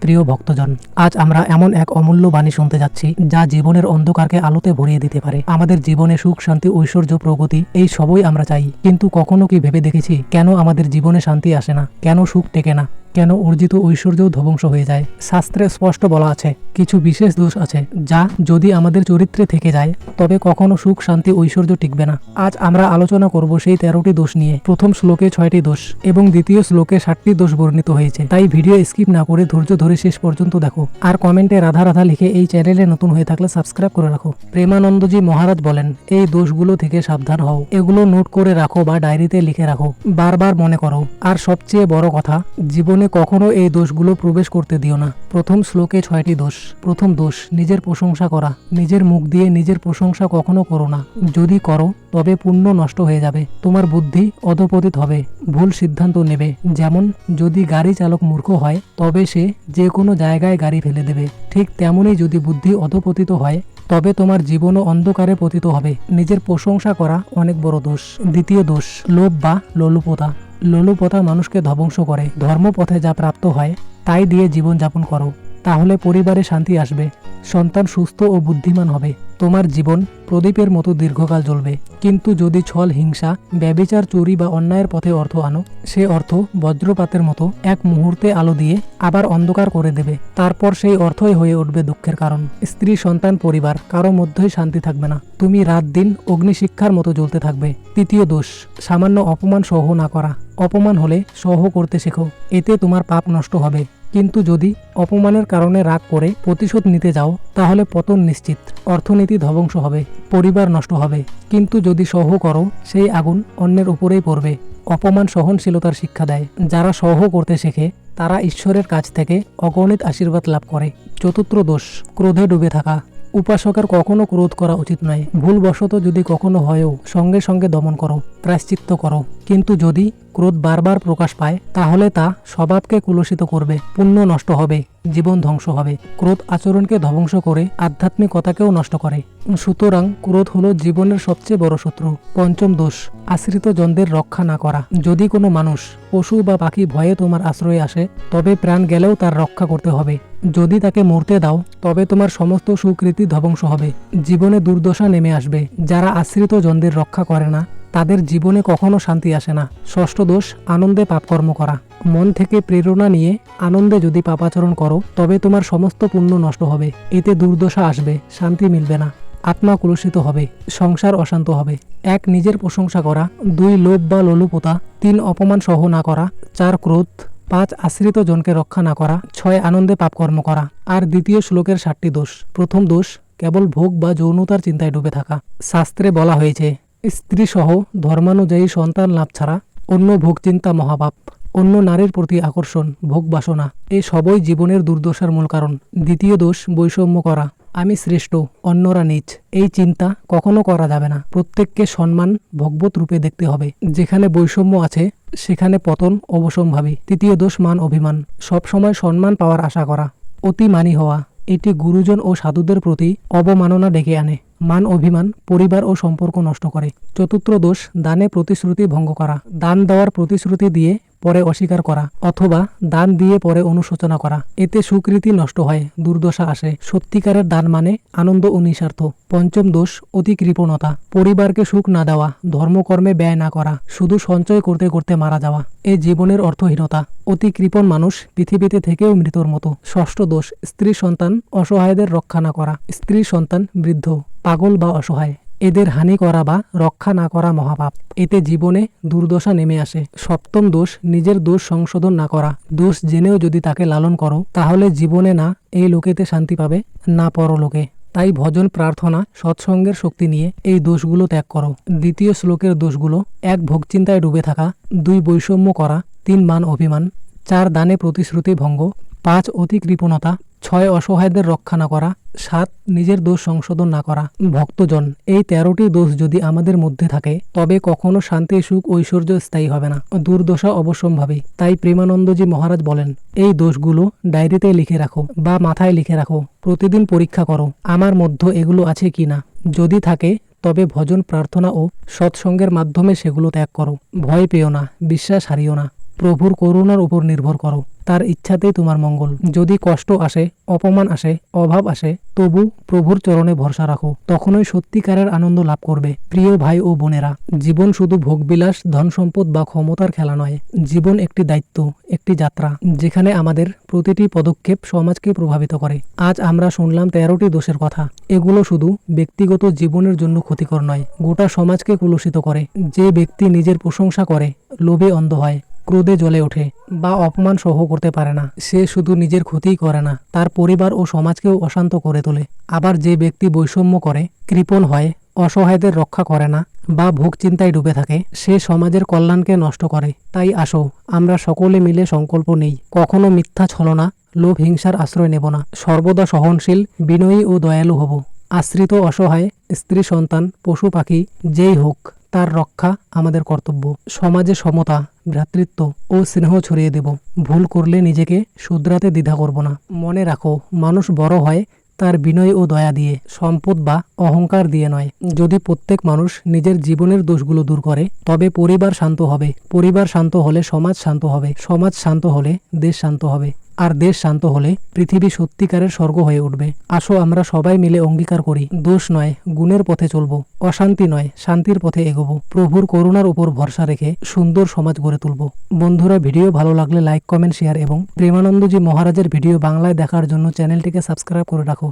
প্রিয় ভক্তজন, আজ আমরা এমন এক অমূল্য বাণী শুনতে যাচ্ছি, যা জীবনের অন্ধকারকে আলোতে ভরিয়ে দিতে পারে। আমাদের জীবনে সুখ, শান্তি, ঐশ্বর্য, প্রগতি, এই সবই আমরা চাই। কিন্তু কখনো কি ভেবে দেখেছি, কেন আমাদের জীবনে শান্তি আসে না? কেন সুখ টেকে না? কেন অর্জিত ঐশ্বর্যও ধ্বংস হয়ে যায়? শাস্ত্রে স্পষ্ট বলা আছে, কিছু বিশেষ দোষ আছে, যা যদি আমাদের চরিত্রে থেকে যায়, তবে কখনো সুখ, শান্তি, ঐশ্বর্য টিকবে না। আজ আমরা আলোচনা করব সেই তেরোটি দোষ নিয়ে। প্রথম শ্লোকে ছয়টি দোষ এবং দ্বিতীয় শ্লোকে ষাটটি দোষ বর্ণিত হয়েছে। তাই ভিডিও স্কিপ না করে ধৈর্য ধরে শেষ পর্যন্ত দেখো। আর কমেন্টে রাধা রাধা লিখে এই চ্যানেলে নতুন হয়ে থাকলে সাবস্ক্রাইব করে রাখো। প্রেমানন্দজি মহারাজ বলেন, এই দোষগুলো থেকে সাবধান হও। এগুলো নোট করে রাখো বা ডায়েরিতে লিখে রাখো। বারবার মনে করো। আর সবচেয়ে বড় কথা, জীবনে কখনো এই দোষগুলো প্রবেশ করতে দিও না। প্রথম শ্লোকে ছয়টি দোষ। প্রথম দোষ, নিজের প্রশংসা করা। নিজের মুখ দিয়ে নিজের প্রশংসা কখনো করো না। যদি করো, তবে পুণ্য নষ্ট হয়ে যাবে। তোমার বুদ্ধি অধপতিত হবে। ভুল সিদ্ধান্ত নেবে। যেমন, যদি গাড়ি চালক মূর্খ হয়, তবে সে যে কোনো জায়গায় গাড়ি ফেলে দেবে। ঠিক তেমনই যদি বুদ্ধি অধপতিত হয়, তবে তোমার জীবনও অন্ধকারে পতিত হবে। নিজের প্রশংসা করা অনেক বড় দোষ। দ্বিতীয় দোষ, লোভ বা লোলুপতা। লোলুপতা মানুষকে ধ্বংস করে। ধর্মপথে যা প্রাপ্ত হয়, তাই দিয়ে জীবন যাপন করো। তাহলে পরিবারে শান্তি আসবে, সন্তান সুস্থ ও বুদ্ধিমান হবে। তোমার জীবন প্রদীপের মতো দীর্ঘকাল জ্বলবে। কিন্তু যদি ছল হিংসা, ব্যবিচার, চুরি বা অন্যায়ের পথে অর্থ আনো, সে অর্থ বজ্রপাতের মতো এক মুহূর্তে আলো দিয়ে আবার অন্ধকার করে দেবে। তারপর সেই অর্থই হয়ে উঠবে দুঃখের কারণ। স্ত্রী, সন্তান, পরিবার, কারও মধ্যেই শান্তি থাকবে না। তুমি রাত দিন অগ্নিশিক্ষার মতো জ্বলতে থাকবে। তৃতীয় দোষ, সামান্য অপমান সহ না করা। অপমান হলে সহ করতে শেখো, এতে তোমার পাপ নষ্ট হবে। কিন্তু যদি অপমানের কারণে রাগ করে প্রতিশোধ নিতে যাও, তাহলে পতন নিশ্চিত। অর্থনীতি ধ্বংস হবে, পরিবার নষ্ট হবে। কিন্তু যদি সহ করো, সেই আগুন অন্যের উপরেই পড়বে। অপমান সহনশীলতার শিক্ষা দেয়। যারা সহ করতে শেখে, তারা ঈশ্বরের কাছ থেকে অগণিত আশীর্বাদ লাভ করে। চতুর্থ দোষ, ক্রোধে ডুবে থাকা। উপাসকের কখনো ক্রোধ করা উচিত নয়। ভুলবশত যদি কখনো হয়েও সঙ্গে সঙ্গে দমন করো, প্রায়শ্চিত্ত করো। কিন্তু যদি ক্রোধ বারবার প্রকাশ পায়, তাহলে তা স্বভাবকে কুলসিত করবে, পুণ্য নষ্ট হবে, জীবন ধ্বংস হবে। ক্রোধ আচরণকে ধ্বংস করে, আধ্যাত্মিকতাকেও নষ্ট করে। সুতরাং ক্রোধ হলো জীবনের সবচেয়ে বড় শত্রু, পঞ্চম দোষ, আশ্রিত জনদের রক্ষা না করা। যদি কোনো মানুষ, পশু বা পাখি ভয়ে তোমার আশ্রয়ে আসে, তবে প্রাণ গেলেও তার রক্ষা করতে হবে। যদি তাকে মরতে দাও, তবে তোমার সমস্ত সুকৃতি ধ্বংস হবে। জীবনে দুর্দশা নেমে আসবে। যারা আশ্রিত জনদের রক্ষা করে না তাদের জীবনে কখনো শান্তি আসে না। ষষ্ঠ দোষ, আনন্দে পাপকর্ম করা। মন থেকে প্রেরণা নিয়ে আনন্দে যদি পাপাচরণ করো, তবে তোমার সমস্ত পুণ্য নষ্ট হবে। এতে দুর্দশা আসবে, শান্তি মিলবে না। আত্মা কলুষিত হবে, সংসার অশান্ত হবে। এক, নিজের প্রশংসা করা। দুই, লোভ বা লোলুপতা। তিন, অপমান সহ না করা। চার, ক্রোধ। পাঁচ, আশ্রিত জনকে রক্ষা না করা। ছয়, আনন্দে পাপকর্ম করা। আর দ্বিতীয় শ্লোকের ষাটটি দোষ। প্রথম দোষ, কেবল ভোগ বা যৌনতার চিন্তায় ডুবে থাকা। শাস্ত্রে বলা হয়েছে স্ত্রী সহ ধর্মানুযায়ী সন্তান লাভ ছাড়া অন্য ভোগচিন্তা মহাপাপ, অন্য নারীর প্রতি আকর্ষণ, ভোগ বাসনা এই সবই জীবনের দুর্দশার মূল কারণ। দ্বিতীয় দোষ, বৈষম্য করা। আমি শ্রেষ্ঠ, অন্যরা নিচ এই চিন্তা কখনো করা যাবে না। প্রত্যেককে সম্মান ভগবত রূপে দেখতে হবে। যেখানে বৈষম্য আছে, সেখানে পতন অবসম্ভাবী তৃতীয় দোষ, মান অভিমান। সবসময় সম্মান পাওয়ার আশা করা। অতি মানি হওয়া। এটি গুরুজন ও সাধুদের প্রতি অবমাননা ডেকে আনে। মান অভিমান, পরিবার ও সম্পর্ক নষ্ট করে। চতুর্থ দোষ, দানে প্রতিশ্রুতি ভঙ্গ করা। দান দেওয়ার প্রতিশ্রুতি দিয়ে পরে অস্বীকার করা অথবা দান দিয়ে পরে অনুশোচনা করা। এতে সুকৃতি নষ্ট হয়, দুর্দশা আসে। সত্যিকারের দান মানে আনন্দ ও নিঃস্বার্থ। পঞ্চম দোষ অতি কৃপণতা পরিবারকে সুখ না দেওয়া, ধর্মকর্মে ব্যয় না করা, শুধু সঞ্চয় করতে করতে মারা যাওয়া। এ জীবনের অর্থহীনতা। অতি কৃপণ মানুষ পৃথিবীতে থেকেও মৃতর মতো। ষষ্ঠ দোষ, স্ত্রী সন্তান অসহায়দের রক্ষা না করা। স্ত্রী সন্তান বৃদ্ধ, পাগল বা অসহায়। এদের হানি করা বা রক্ষা না করা মহাপাপ। এতে জীবনে দুর্দশা নেমে আসে। সপ্তম দোষ, নিজের দোষ সংশোধন না করা। দোষ জেনেও যদি তাকে লালন করো, তাহলে জীবনে না এই লোকেতে শান্তি পাবে, না পরলোকে। তাই ভজন প্রার্থনা, সৎসঙ্গের শক্তি নিয়ে এই দোষগুলো ত্যাগ করো। দ্বিতীয় শ্লোকের দোষগুলো, এক ভোগচিন্তায় ডুবে থাকা, দুই বৈষম্য করা, তিন মান অভিমান, চার দানে প্রতিশ্রুতি ভঙ্গ পাঁচ অতি কৃপণতা ছয় অসহায়দের রক্ষা না করা, সাত নিজের দোষ সংশোধন না করা। ভক্তজন, এই তেরোটি দোষ যদি আমাদের মধ্যে থাকে, তবে কখনো শান্তি, সুখ, ঐশ্বর্য স্থায়ী হবে না। দুর্দশা অবশ্যম্ভাবী। তাই প্রেমানন্দজি মহারাজ বলেন, এই দোষগুলো ডায়েরিতে লিখে রাখো বা মাথায় লিখে রাখো। প্রতিদিন পরীক্ষা করো, আমার মধ্যে এগুলো আছে কি না। যদি থাকে, তবে ভজন প্রার্থনা ও সৎসঙ্গের মাধ্যমে সেগুলো ত্যাগ করো। ভয় পেও না, বিশ্বাস হারিও না। প্রভুর করুণার উপর নির্ভর করো। তার ইচ্ছাতেই তোমার মঙ্গল। যদি কষ্ট আসে, অপমান আসে, অভাব আসে, তবু প্রভুর চরণে ভরসা রাখো। তখনই সত্যিকারের আনন্দ লাভ করবে। প্রিয় ভাই ও বোনেরা, জীবন শুধু ভোগবিলাস ধন সম্পদ বা ক্ষমতার খেলা নয়। জীবন একটি দায়িত্ব, একটি যাত্রা, যেখানে আমাদের প্রতিটি পদক্ষেপ সমাজকে প্রভাবিত করে। আজ আমরা শুনলাম তেরোটি দোষের কথা। এগুলো শুধু ব্যক্তিগত জীবনের জন্য ক্ষতিকর নয়, গোটা সমাজকে কুলুষিত করে। যে ব্যক্তি নিজের প্রশংসা করে, লোভে অন্ধ হয়। ক্রোধে জ্বলে ওঠে বা অপমান সহ করতে পারে না। সে শুধু নিজের ক্ষতিই করে না, তার পরিবার ও সমাজকেও অশান্ত করে তোলে। আবার যে ব্যক্তি বৈষম্য করে, কৃপণ হয়, অসহায়দের রক্ষা করে না বা ভোগ চিন্তায় ডুবে থাকে, সে সমাজের কল্যাণকে নষ্ট করে। তাই আসো, আমরা সকলে মিলে সংকল্প নেই। কখনো মিথ্যা ছলনা লোভ হিংসার আশ্রয় নেব না। সর্বদা সহনশীল, বিনয়ী ও দয়ালু হব। আশ্রিত অসহায়, স্ত্রী সন্তান, পশু পাখি, যেই হোক। তার রক্ষা আমাদের কর্তব্য। সমাজে সমতা, ভ্রাতৃত্ব ও স্নেহ ছড়িয়ে দেব। ভুল করলে নিজেকে শুধরাতে দ্বিধা করব না। মনে রাখো, মানুষ বড় হয় তার বিনয় ও দয়া দিয়ে, সম্পদ বা অহংকার দিয়ে নয়। যদি প্রত্যেক মানুষ নিজের জীবনের দোষগুলো দূর করে, তবে পরিবার শান্ত হবে। পরিবার শান্ত হলে সমাজ শান্ত হবে। সমাজ শান্ত হলে দেশ শান্ত হবে। আর দেশ শান্ত হলে পৃথিবী সত্যিকারের স্বর্গ হয়ে উঠবে। আসো আমরা সবাই মিলে অঙ্গীকার করি। দোষ নয়, গুণের পথে চলবো। অশান্তি নয়, শান্তির পথে এগোবো। প্রভুর করুণার উপর ভরসা রেখে সুন্দর সমাজ গড়ে তুলব। বন্ধুরা, ভিডিও ভালো লাগলে লাইক, কমেন্ট, শেয়ার এবং প্রেমানন্দজি মহারাজের ভিডিও বাংলায় দেখার জন্য চ্যানেলটিকে সাবস্ক্রাইব করে রাখো।